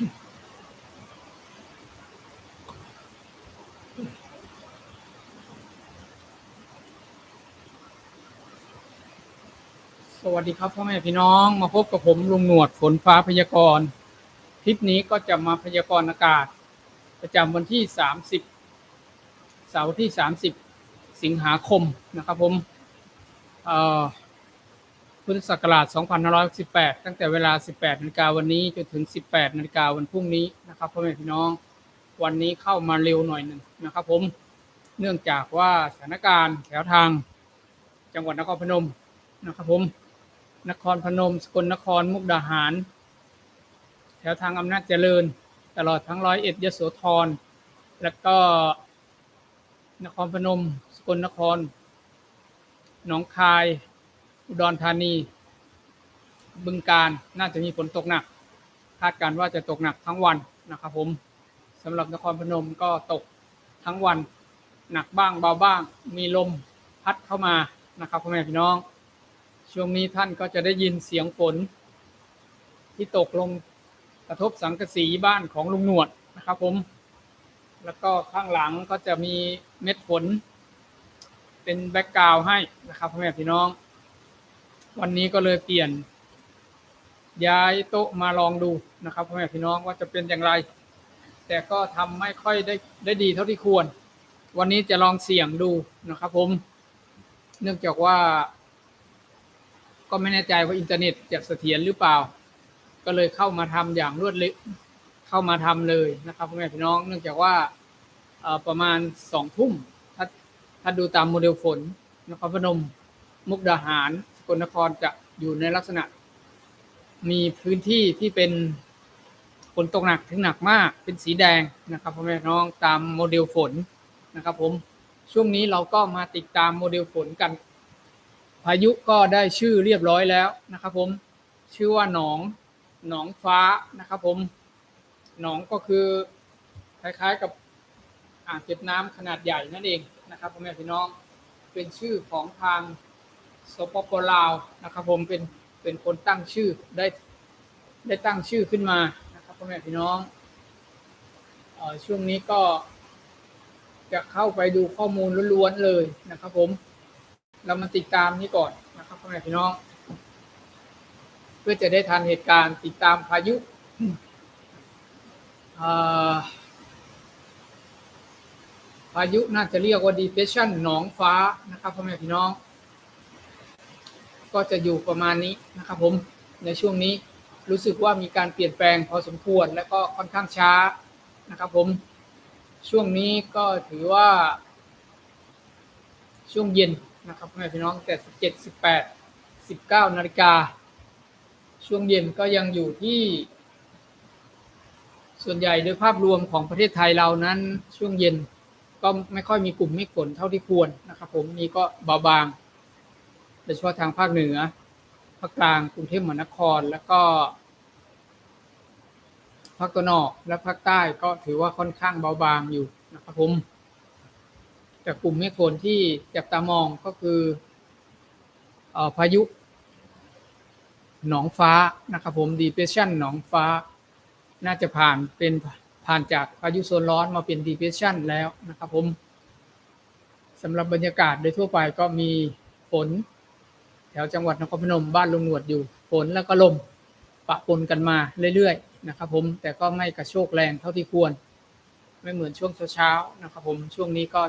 สวัสดีครับพ่อแม่พี่น้องมาพบกับผมลุงหนวดฝนฟ้าพยากรณ์คลิปนี้ก็จะมาพยากรณ์อากาศ ประจำวันที่ 30 เสาร์ที่ 30 สิงหาคมนะครับผมเอ่อ พุทธศักราช 2518 ตั้งแต่เวลา 18นาฬิกาวันนี้จนถึง 18นาฬิกาวันพรุ่งนี้นะครับพ่อแม่พี่น้อง วันนี้เข้ามาเร็วหน่อยหนึ่งนะครับ ผม เนื่องจากว่าสถานการณ์แถวทางจังหวัดนครพนมนะครับ ผม นครพนม สกลนคร มุกดาหาร แถวทางอำนาจเจริญ ตลอดทั้งร้อยเอ็ดยโสธร แล้วก็นครพนม สกลนคร หนองคาย อุดรธานี บึงการน่าจะมีฝนตกหนัก คาดการณ์ว่าจะตกหนักทั้งวันนะครับผมสำหรับนครพนมก็ตกทั้งวัน หนักบ้างเบาบ้าง มีลมพัดเข้ามานะครับพ่อแม่พี่น้อง ช่วงนี้ท่านก็จะได้ยินเสียงฝน ที่ตกลงกระทบสังกะสีบ้านของลุงหนวดนะครับผม แล้วก็ข้างหลังก็จะมีเม็ดฝน เป็นแบ็กกราวให้นะครับพ่อแม่พี่น้อง วันนี้ก็เลยเปลี่ยน ย้ายโต๊ะมาลองดูนะครับพ่อแม่พี่น้องว่าจะเป็นอย่างไร แต่ก็ทำไม่ค่อยได้ได้ดีเท่าที่ควร วันนี้จะลองเสี่ยงดูนะครับผม เนื่องจากว่า ก็ไม่แน่ใจว่าอินเทอร์เน็ตจะเสถียรหรือเปล่า ก็เลยเข้ามาทำอย่างรวดเร็วเข้ามาทำเลยนะครับพ่อแม่พี่น้อง เนื่องจากว่าประมาณสองทุ่มถ้าถ้าดูตามโมเดลฝนนครพนม มุกดาหาร ลนครจะอยู่ในลักษณะ มีพื้นที่ที่เป็นฝนตกหนักถึงหนักมากเป็นสีแดงนะครับพ่อแม่พี่น้องตามโมเดลฝนนะครับ ผมช่วงนี้เราก็มาติดตามโมเดลฝนกัน พายุก็ได้ชื่อเรียบร้อยแล้วนะครับ ผมชื่อว่าหนองหนองฟ้านะครับ ผมหนองก็คือคล้ายๆกับอ่างเก็บน้ำขนาดใหญ่นั่นเองนะครับพ่อแม่พี่น้องเป็นชื่อของทาง สปปลาวนะครับ ผมเป็นเป็นคนตั้งชื่อได้ได้ตั้งชื่อขึ้นมานะครับพ่อแม่พี่น้องออช่วงนี้ก็จะเข้าไปดูข้อมูลล้วนๆเลยนะครับ ผม เรามาติดตามนี้ก่อนนะครับพ่อแม่พี่น้อง เพื่อจะได้ทันเหตุการณ์ติดตามพายุพายุน่าจะเรียกว่า depression หนองฟ้านะครับพ่อแม่พี่น้อง ก็จะอยู่ประมาณนี้นะครับผมในช่วงนี้รู้สึกว่ามีการเปลี่ยนแปลงพอสมควรและก็ค่อนข้างช้านะครับผมช่วงนี้ก็ถือว่า ช่วงเย็นนะครับพ่อแม่พี่น้องแต่สิบเจ็ดสิบแปดสิบเก้านาฬิกาช่วงเย็นก็ยังอยู่ที่ ส่วนใหญ่โดยภาพรวมของประเทศไทยเรานั้น ช่วงเย็นก็ไม่ค่อยมีกลุ่มเมฆฝนเท่าที่ควรนะครับผมมีก็เบาบาง โดยเฉพาะทางภาคเหนือ ภาคกลางกรุงเทพมหานคร แล้วก็ภาคตะวันออกและภาคใต้ก็ถือว่าค่อนข้างเบาบางอยู่นะครับผมแต่กลุ่มเมฆฝนที่จับตามองก็คือออพายุหนองฟ้านะครับผม depression หนองฟ้า น่าจะผ่านเป็นผ่านจากพายุโซนร้อนมาเป็น depression แล้วนะครับผมสำหรับบรรยากาศโดยทั่วไปก็มีฝน แถวจังหวัดนครพนมบ้านลุงหนวดอยู่ฝนแล้วก็ลมปะปนกันมาเรื่อยๆนะครับ ผมแต่ก็ไม่กระโชกแรงเท่าที่ควร ไม่เหมือนช่วงเช้าๆนะครับ ผมช่วงนี้ก็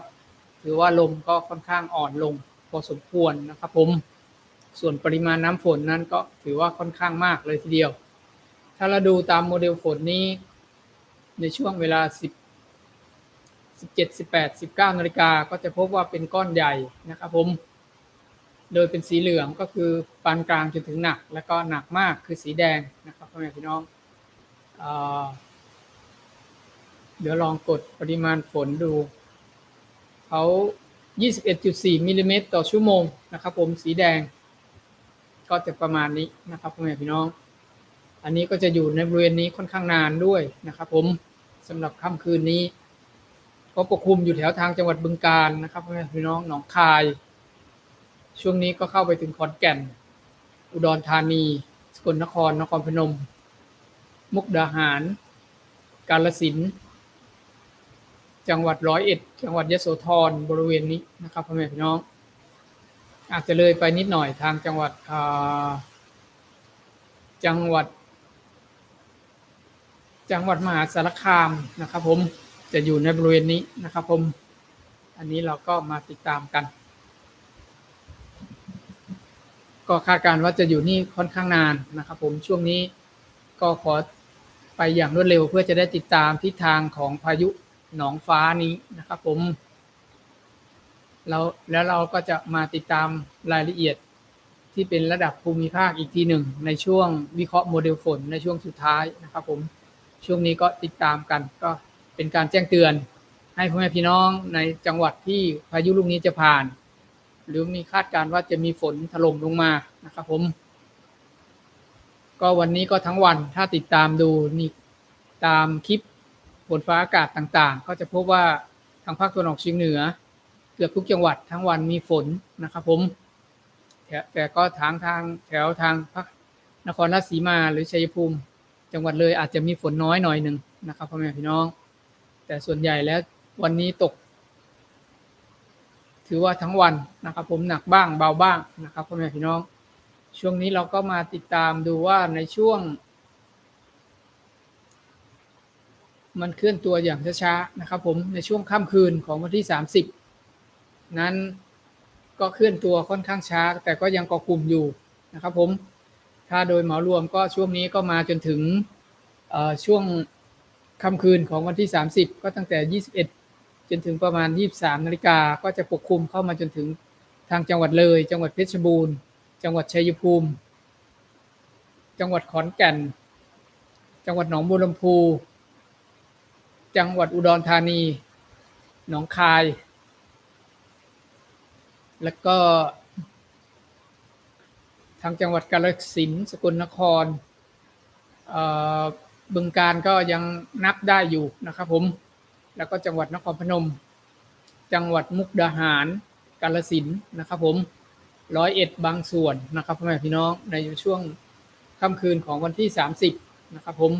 ถือว่าลมก็ค่อนข้างอ่อนลงพอสมควรนะครับ ผมส่วนปริมาณน้ำฝนนั้นก็ถือว่าค่อนข้างมากเลยทีเดียว ถ้าเราดูตามโมเดลฝนนี้ ในช่วงเวลา 10 17 18 19นาฬิกาก็จะพบว่าเป็นก้อนใหญ่นะครับ ผม โดยเป็นสีเหลืองก็คือปานกลางจนถึงหนัก แล้วก็หนักมากคือสีแดงนะครับพ่อแม่พี่น้องเอเดี๋ยวลองกดปริมาณฝนดูเขา 21.4มิลลิเมตรต่อชั่วโมงนะครับผมสีแดง ก็จะประมาณนี้นะครับพ่อแม่พี่น้อง อันนี้ก็จะอยู่ในบริเวณนี้ค่อนข้างนานด้วยนะครับ ผมสำหรับค่ำคืนนี้ ก็ปกคลุมอยู่แถวทางจังหวัดบึงกาฬนะครับพ่อแม่พี่น้องหนองคาย ช่วงนี้ก็เข้าไปถึงขอนแก่น อุดรธานี สกลนคร นครพนม มุกดาหาร กาฬสิน จังหวัดร้อยเอ็ด จังหวัดยโสธรบริเวณนี้นะครับพ่อแม่พี่น้อง อาจจะเลยไปนิดหน่อยทางจังหวัดจังหวัด จังหวัดมหาสารคามนะครับผมจะอยู่ในบริเวณนี้นะครับผม อันนี้เราก็มาติดตามกัน ก็คาดการณ์ว่าจะอยู่นี่ค่อนข้างนานนะครับ ผมช่วงนี้ก็ขอไปอย่างรวดเร็วเพื่อจะได้ติดตามทิศทางของพายุหนองฟ้านี้นะครับ ผมแล้วแล้วเราก็จะมาติดตามรายละเอียดที่เป็นระดับภูมิภาคอีกทีหนึ่ง ในช่วงวิเคราะห์โมเดลฝนในช่วงสุดท้ายนะครับ ผมช่วงนี้ก็ติดตามกันก็เป็นการแจ้งเตือน ให้พ่อแม่พี่น้องในจังหวัดที่พายุลูกนี้จะผ่าน หรือมีคาดการณ์ว่าจะมีฝนถล่มลงมานะครับผม ก็วันนี้ก็ทั้งวันถ้าติดตามดูนี่ตามคลิปฝนฟ้าอากาศต่างๆ ก็จะพบว่าทางภาคตะวันออกเฉียงเหนือ เกือบทุกจังหวัดทั้งวันมีฝนนะครับผมแต่แต่ก็ทางทางแถวทางภาคนครราชสีมาหรือชัยภูมิ จังหวัดเลยอาจจะมีฝนน้อยหน่อยหนึ่งนะครับพ่อแม่พี่น้อง แต่ส่วนใหญ่แล้ววันนี้ตก ถือว่าทั้งวันนะครับ ผมหนักบ้างเบาบ้างนะครับพ่อแม่พี่น้อง ช่วงนี้เราก็มาติดตามดูว่าในช่วง มันเคลื่อนตัวอย่างช้าๆนะครับ ผมในช่วงค่ำคืนของวันที่ 30 นั้นก็เคลื่อนตัวค่อนข้างช้า แต่ก็ยังกาะกลุ่มอยู่นะครับผมถ้าโดยเหมารวมก็ช่วงนี้ก็มาจนถึงช่วงค่ำคืนของวันที่ 30 ก็ตั้งแต่ 21 จนถึงประมาณ 23นาฬิกาก็จะปกคลุมเข้ามาจนถึงทางจังหวัดเลย จังหวัดเพชรบูรณ์ จังหวัดชัยภูมิ จังหวัดขอนแก่น จังหวัดหนองบัวลำพู จังหวัดอุดรธานี หนองคาย แล้วก็ ทางจังหวัดกาฬสินธุ์สกลนครบึงการก็ยังนับได้อยู่นะครับผม แล้วก็จังหวัดนครพนม จังหวัดมุกดาหาร กาฬสินนะครับผมร้อยเอ็ดบางส่วนนะครับพ่อแม่พี่น้องในช่วงค่ำคืนของวันที่ 30นะครับผม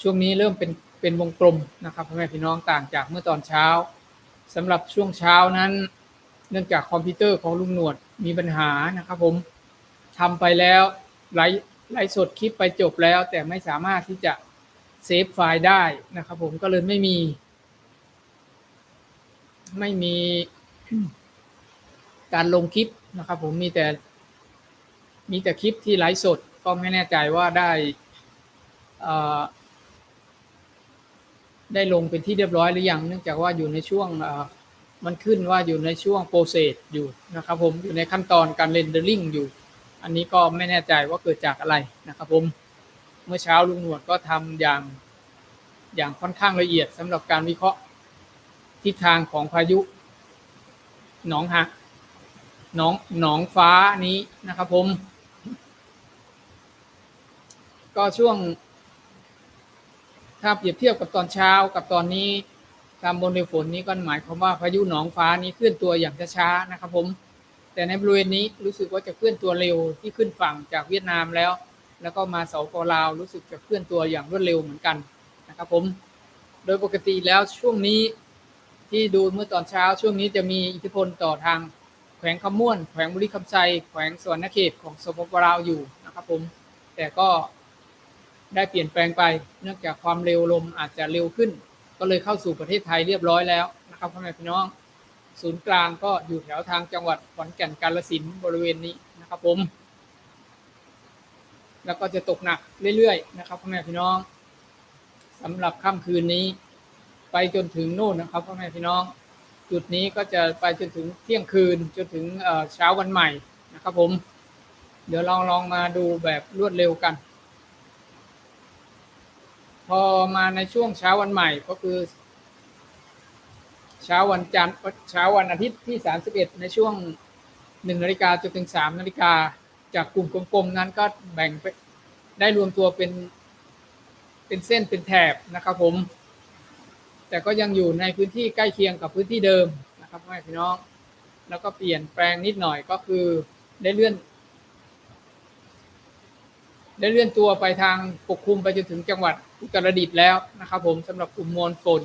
ช่วงนี้เริ่มเป็นเป็นวงกลมนะครับพ่อแม่พี่น้องต่างจากเมื่อตอนเช้าสำหรับช่วงเช้านั้น เนื่องจากคอมพิวเตอร์ของลุงหนวดมีปัญหานะครับผมทำไปแล้วไลฟ์ไลฟ์สดคลิปไปจบแล้ว แต่ไม่สามารถที่จะเซฟไฟล์ได้นะครับผมก็เลยไม่มี ไม่มีการลงคลิปนะครับ ผมมีแต่ มีแต่คลิปที่ไลฟ์สดก็ไม่แน่ใจว่าได้ได้ลงเป็นที่เรียบร้อยหรือยังเนื่องจากว่าอยู่ในช่วงมันขึ้นว่าอยู่ในช่วงโปรเซสอยู่นะครับ ผมอยู่ในขั้นตอนการเรนเดอร์ลิงอยู่ อันนี้ก็ไม่แน่ใจว่าเกิดจากอะไรนะครับ ผมเมื่อเช้าลุงหนวดก็ทำอย่างอย่างค่อนข้างละเอียดสำหรับการวิเคราะห์ ทิศทางของพายุ หนองหักหนองหนองฟ้านี้นะครับผม ก็ช่วง ถ้าเปรียบเทียบกับตอนเช้ากับตอนนี้ตามบนเรือฝนนี้ก็หมายความว่าพายุหนองฟ้านี้เคลื่อนตัวอย่างช้าๆนะครับผม แต่ในบริเวณนี้รู้สึกว่าจะเคลื่อนตัวเร็วที่ขึ้นฝั่งจากเวียดนามแล้ว แล้วก็มาเสาปลาวรู้สึกจะเคลื่อนตัวอย่างรวดเร็วเหมือนกันนะครับผม โดยปกติแล้วช่วงนี้ ที่ดูเมื่อตอนเช้าช่วงนี้จะมีอิทธิพลต่อทางแขวงคำม่วน แขวงบุรีคำไซแขวงสวรรณเขตของสปปลาวอยู่นะครับผม แต่ก็ได้เปลี่ยนแปลงไป เนื่องจากความเร็วลมอาจจะเร็วขึ้น ก็เลยเข้าสู่ประเทศไทยเรียบร้อยแล้วนะครับพ่อแม่พี่น้อง ศูนย์กลางก็อยู่แถวทางจังหวัดขอนแก่นกาฬสินบริเวณนี้นะครับผม แล้วก็จะตกหนักเรื่อยๆนะครับพ่อแม่พี่น้องสำหรับค่ำคืนนี้ ไปจนถึงนู่นนะครับพ่อแม่พี่น้อง จุดนี้ก็จะไปจนถึงเที่ยงคืนจนถึงเช้าวันใหม่นะครับผม เดี๋ยวลองลองมาดูแบบรวดเร็วกัน พอมาในช่วงเช้าวันใหม่ก็คือ เช้าวันจันทร์เช้าวันอาทิตย์ที่ 31 ในช่วง1นาฬิกาจนถึง3นาฬิกาจากกลุ่มกลมๆนั้นก็แบ่งไปได้รวมตัวเป็นเป็นเส้นเป็นแถบนะครับผม แต่ก็ยังอยู่ในพื้นที่ใกล้เคียงกับพื้นที่เดิมนะครับพ่อแม่พี่น้อง แล้วก็เปลี่ยนแปลงนิดหน่อยก็คือได้เลื่อน ได้เลื่อนตัวไปทางปกคลุมไปจนถึงจังหวัดอุตรดิตถ์แล้วนะครับผมสำหรับกลุ่มมวลฝน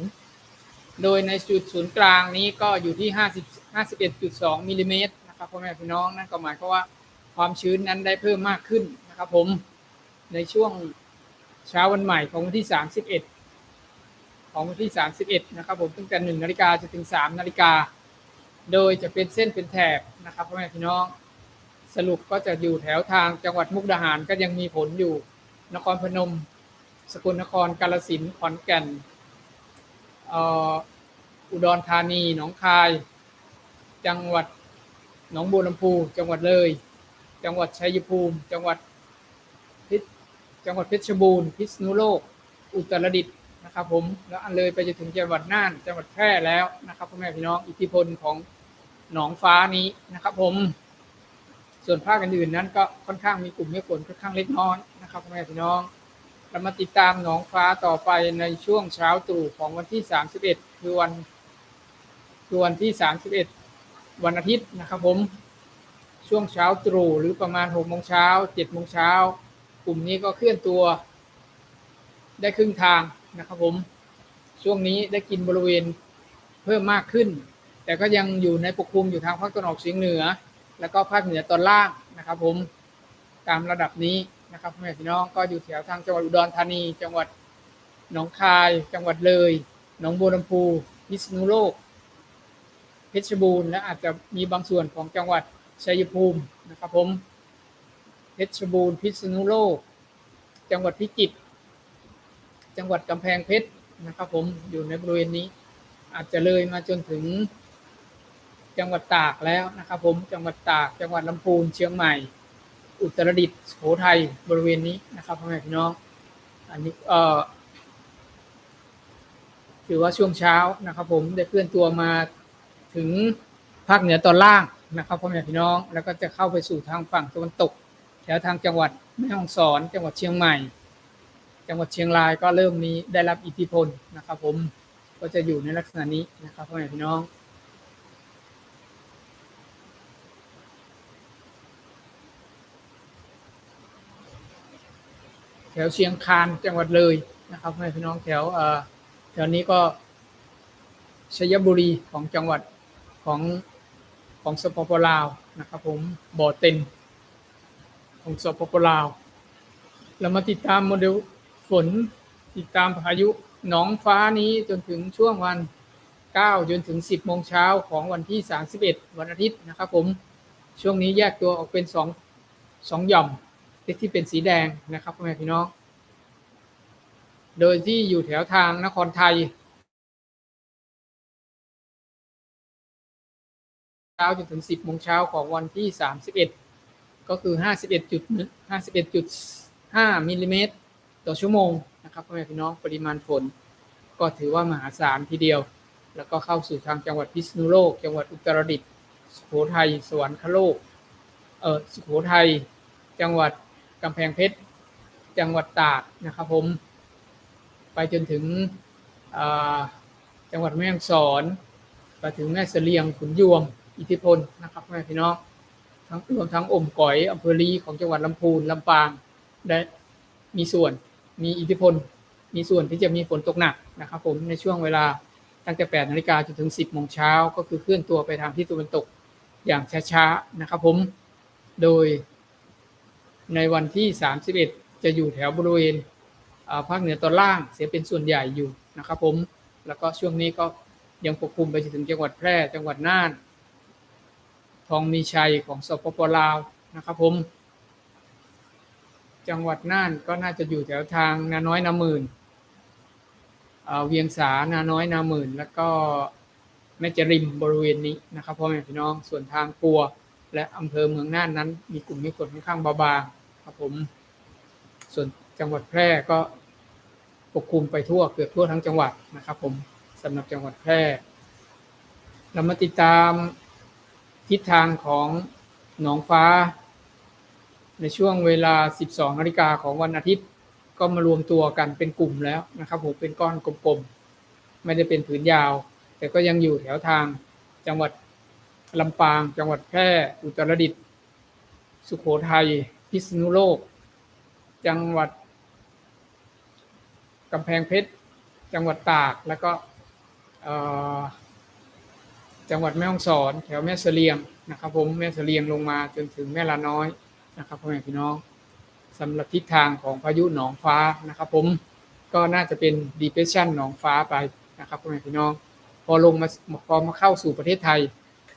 โดยในจุดศูนย์กลางนี้ก็อยู่ที่ 50 51.2มิลลิเมตรนะครับนะครับพ่อแม่พี่น้องนั่นก็หมายความว่าความชื้นนั้นได้เพิ่มมากขึ้นนะครับผมในช่วงเช้าวันใหม่ของวันที่ 31 ของวันที่ 31 นะครับผมตั้งแต่1นาฬิกาจนถึง3นาฬิกา โดยจะเป็นเส้นเป็นแถบนะครับพ่อแม่พี่น้องสรุปก็จะอยู่แถวทางจังหวัดมุกดาหารก็ยังมีผลอยู่ นครพนม สกลนครกาฬสินขอนแก่นอุดรธานี หนองคาย จังหวัดหนองบัวลำพู จังหวัดเลย จังหวัดชัยภูมิ จังหวัดพิจังหวัดเพชรบูรณ์ พิษณุโลก อุตรดิตถ์ นะครับผมแล้วอันเลยไปจนถึงจังหวัดน่านจังหวัดแพร่แล้วนะครับพ่อแม่พี่น้องอิทธิพลของหนองฟ้านี้นะครับ ผม ส่วนภาคอื่นๆนั้น ก็ค่อนข้างมีกลุ่มเมฆฝนค่อนข้างเล็กน้อยนะครับพ่อแม่พี่น้องเรามาติดตามหนองฟ้าต่อไปในช่วงเช้าตรู่ของวันที่ 31 คือวันคือวันที่ 31 วันอาทิตย์นะครับ ผม ช่วงเช้าตรู่หรือประมาณ6โมงเช้า7โมงเช้ากลุ่มนี้ก็เคลื่อนตัว ได้ครึ่งทาง นะครับผม ช่วงนี้ได้กินบริเวณเพิ่มมากขึ้น แต่ก็ยังอยู่ในปกคลุมอยู่ทางภาคตะวันออกเฉียงเหนือ แล้วก็ภาคเหนือตอนล่างนะครับ ผมตามระดับนี้นะครับพ่อแม่พี่น้องก็อยู่แถวทางจังหวัดอุดรธานี จังหวัดหนองคาย จังหวัดเลยหนองบัวลำพูพิษณุโลก เพชรบูรณ์และอาจจะมีบางส่วนของจังหวัดชัยภูมินะครับผมเพชรบูรณ์พิษณุโลก จังหวัดพิจิตร จังหวัดกำแพงเพชรนะครับผมอยู่ในบริเวณนี้ อาจจะเลยมาจนถึงจังหวัดตากแล้วนะครับผมจังหวัดตากจังหวัดลำพูนเชียงใหม่ อุตรดิตถ์สุโขทัยบริเวณนี้นะครับพ่อแม่พี่น้อง อันนี้เอ่อถือว่าช่วงเช้านะครับผมได้เคลื่อนตัวมาถึงภาคเหนือตอนล่างนะครับพ่อแม่พี่น้องแล้วก็จะเข้าไปสู่ทางฝั่งตะวันตกแถวทางจังหวัดแม่ฮ่องสอน จังหวัดเชียงใหม่ จังหวัดเชียงรายก็เริ่มมีได้รับอิทธิพลนะครับผมก็จะอยู่ในลักษณะนี้นะครับพ่อแม่พี่น้องแถวเชียงคานจังหวัดเลยนะครับพ่อแม่พี่น้องแถวเอ่อแถวนี้ก็ชัยบุรีของจังหวัดของของสปปลาวนะครับผมบ่อเต็นของสปปลาวเรามาติดตามโมเดล ฝนติดตามพายุหนองฟ้านี้จนถึงช่วงวัน 9 จนถึง 10 โมงเช้าของวันที่ 31 วันอาทิตย์นะครับผมช่วงนี้แยกตัวออกเป็น 2 2หย่อมที่เป็นสีแดงนะครับพ่อแม่พี่น้อง โดยที่อยู่แถวทางนครไทยเช้าจนถึง 10 โมงเช้าของวันที่ 31 ก็คือ 51จุด51.5มิลลิเมตร ต่อชั่วโมงนะครับพ่อแม่พี่น้องปริมาณฝน ก็ถือว่ามหาศาลทีเดียว แล้วก็เข้าสู่ทางจังหวัดพิษณุโลก จังหวัดอุตรดิตถ์สุโขทัยสวรรคโลกเออสุโขทัยจังหวัดกำแพงเพชรจังหวัดตากนะครับผม ไปจนถึงจังหวัดแม่ฮ่องสอนไปถึงแม่เสลียงขุนยวมอิทธิพลนะครับแม่พี่น้องทั้งรวมทั้งอมก๋อยอำเภอลีของจังหวัดลำพูนลำปางได้มีส่วน มีอิทธิพล มีส่วนที่จะมีฝนตกหนักนะครับผมในช่วงเวลาตั้งแต่ 8 นาฬิกาจนถึง 10 โมงเช้า ก็คือเคลื่อนตัวไปทางทิศตะวันตกอย่างช้าๆนะครับผม โดยในวันที่ 31 จะอยู่แถวบริเวณภาคเหนือตอนล่างเสียเป็นส่วนใหญ่อยู่นะครับผม แล้วก็ช่วงนี้ก็ยังปกคลุมไปจนถึงจังหวัดแพร่ จังหวัดน่าน ทองมีชัยของสปปลาวนะครับผม จังหวัดน่านก็น่าจะอยู่แถวทางนาน้อยนาหมื่นเวียงสานาน้อยนาหมื่น แล้วก็แม่จริมบริเวณนี้นะครับพ่อแม่พี่น้องส่วนทางปัว และอำเภอเมืองน่านนั้น มีกลุ่มมฆฝนค่อนข้างเบาบางครับผม ส่วนจังหวัดแพร่ก็ปกคลุมไปทั่วเกือบทั่วทั้งจังหวัดนะครับผมสำหรับจังหวัดแพร่เรามาติดตามทิศทางของหนองฟ้า ในช่วงเวลา 12นาฬิกาของวันอาทิตย์ ก็มารวมตัวกันเป็นกลุ่มแล้วนะครับผมเป็นก้อนกลมๆ ไม่ได้เป็นผืนยาว แต่ก็ยังอยู่แถวทางจังหวัดลำปาง จังหวัดแพร่อุตรดิตถ์สุโขทัยพิษณุโลก จังหวัดกำแพงเพชร จังหวัดตากแล้วก็จังหวัดแม่ฮ่องสอน แถวแม่เสลียงนะครับผมแม่เสลียงลงมาจนถึงแม่ลาน้อย นะครับพ่อแม่พี่น้องสำหรับทิศทางของพายุหนองฟ้านะครับ ผมก็น่าจะเป็น depression หนองฟ้าไปนะครับพ่อแม่พี่น้อง พอลงมาพอมาเข้าสู่ประเทศไทย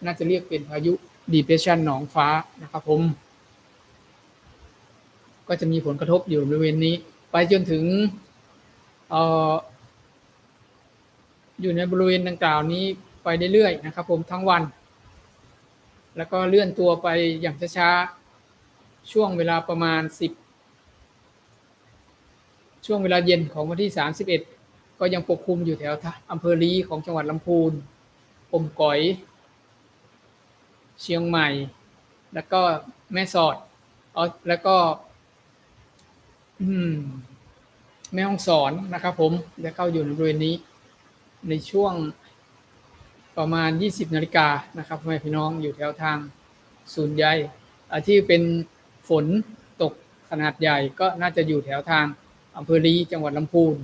น่าจะเรียกเป็นพายุ depression หนองฟ้านะครับ ผม ก็จะมีผลกระทบอยู่บริเวณนี้ ไปจนถึงอออยู่ในบริเวณดังกล่าวนี้ไปเรื่อยๆนะครับ ผมทั้งวัน แล้วก็เลื่อนตัวไปอย่างช้าๆ ช่วงเวลาประมาณ 10 ช่วงเวลาเย็นของวันที่ 31 ก็ยังปกคลุมอยู่แถวอำเภอลีของจังหวัดลำพูนอมก๋อย เชียงใหม่ แล้วก็แม่สอดออแล้วก็แม่ห้องสอนนะครับผมจะเข้าอยู่ในบริเวณนี้ ในช่วงประมาณ 20 นาฬิกานะครับพ่อแม่พี่น้องอยู่แถวทางศูนย์ใหญ่ที่เป็น ฝนตกขนาดใหญ่ก็น่าจะอยู่แถวทางอำเภอลีจังหวัดลำพูน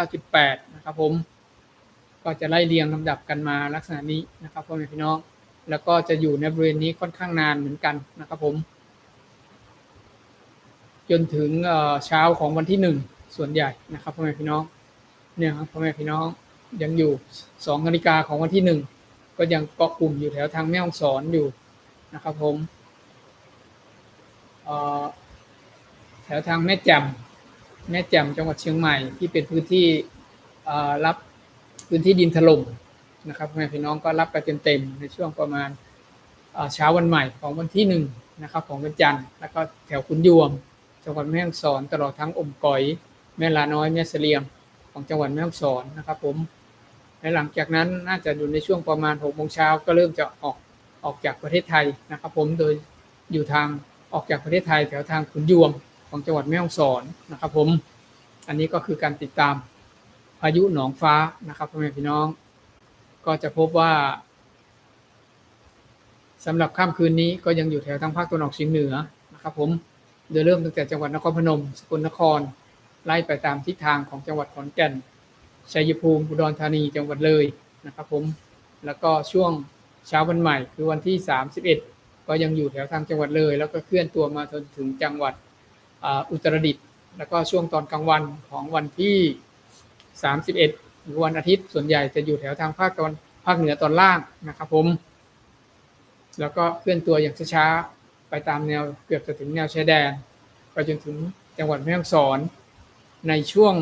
39.8 นะครับผม ก็จะไล่เรียงลำดับกันมาลักษณะนี้นะครับพ่อแม่พี่น้อง แล้วก็จะอยู่ในบริเวณนี้ค่อนข้างนานเหมือนกันนะครับผม จนถึงเช้าของวันที่หนึ่งส่วนใหญ่นะครับพ่อแม่พี่น้องเนี่ยครับพ่อแม่พี่น้องยังอยู่สองนาฬิกาของวันที่หนึ่งก็ยังเกาะกลุ่มอยู่แถวทางแม่ฮ่องสอนอยู่นะครับผม แถวทางแม่แจ่มแม่แจ่มจังหวัดเชียงใหม่ที่เป็นพื้นที่รับพื้นที่ดินถล่มนะครับพ่อแม่พี่น้องก็รับไปเต็มๆในช่วงประมาณเช้าวันใหม่ของวันที่หนึ่งนะครับของวันจันทร์แล้วก็แถวขุนยวม จังหวัดแม่ฮ่องสอนตลอดทั้งอมก๋อยแม่ลาน้อยแม่เสลียมของจังหวัดแม่ฮ่องสอนนะครับ ผมและหลังจากนั้นน่าจะอยู่ในช่วงประมาณ6กโมงเช้าก็เริ่มจะออกออกจากประเทศไทยนะครับ ผมโดยอยู่ทาง ออกจากประเทศไทยแถวทางขุนยวมของจังหวัดแม่ฮ่องสอนนะครับผมอันนี้ก็คือการติดตามพายุหนองฟ้านะครับพ่อแม่พี่น้อง ก็จะพบว่าสำหรับค่ำคืนนี้ก็ยังอยู่แถวทางภาคตะวันออกเฉียงเหนือนะครับผมโดยเริ่มตั้งแต่จังหวัดนครพนม สกลนคร ไล่ไปตามทิศทางของจังหวัดขอนแก่นชัยภูมิอุดรธานีจังหวัดเลยนะครับผมแล้วก็ช่วงเช้าวันใหม่คือวันที่ 31 ก็ยังอยู่แถวทางจังหวัดเลย แล้วก็เคลื่อนตัวมาจนถึงจังหวัดอุตรดิตถ์แล้วก็ช่วงตอนกลางวันของวันที่ 31หรือวันอาทิตย์ส่วนใหญ่จะอยู่แถวทางภาคตอนภาคเหนือตอนล่างนะครับผม แล้วก็เคลื่อนตัวอย่างช้าๆไปตามแนวเกือบจะถึงแนวชายแดน ไปจนถึงจังหวัดแม่ฮ่องสอน ในช่วง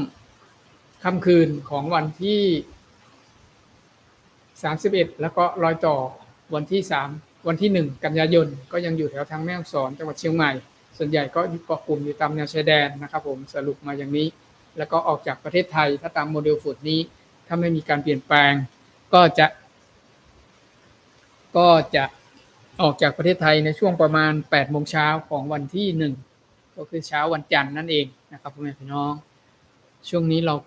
ค่ำคืนของวันที่ 31 แล้วก็รอยต่อวันที่ 3 วันที่ 1 กันยายนก็ยังอยู่แถวทางแม่ฮ่องสอนจังหวัดเชียงใหม่ ส่วนใหญ่ก็เกาะกลุ่มอยู่ตามแนวชายแดนนะครับผมสรุปมาอย่างนี้ แล้วก็ออกจากประเทศไทยถ้าตามโมเดลฝนนี้ ถ้าไม่มีการเปลี่ยนแปลง ก็จะ ก็จะออกจากประเทศไทยในช่วงประมาณ8โมงเช้าของวันที่ 1 ก็คือเช้าวันจันทร์นั่นเองนะครับพ่อแม่พี่น้อง ช่วงนี้เรา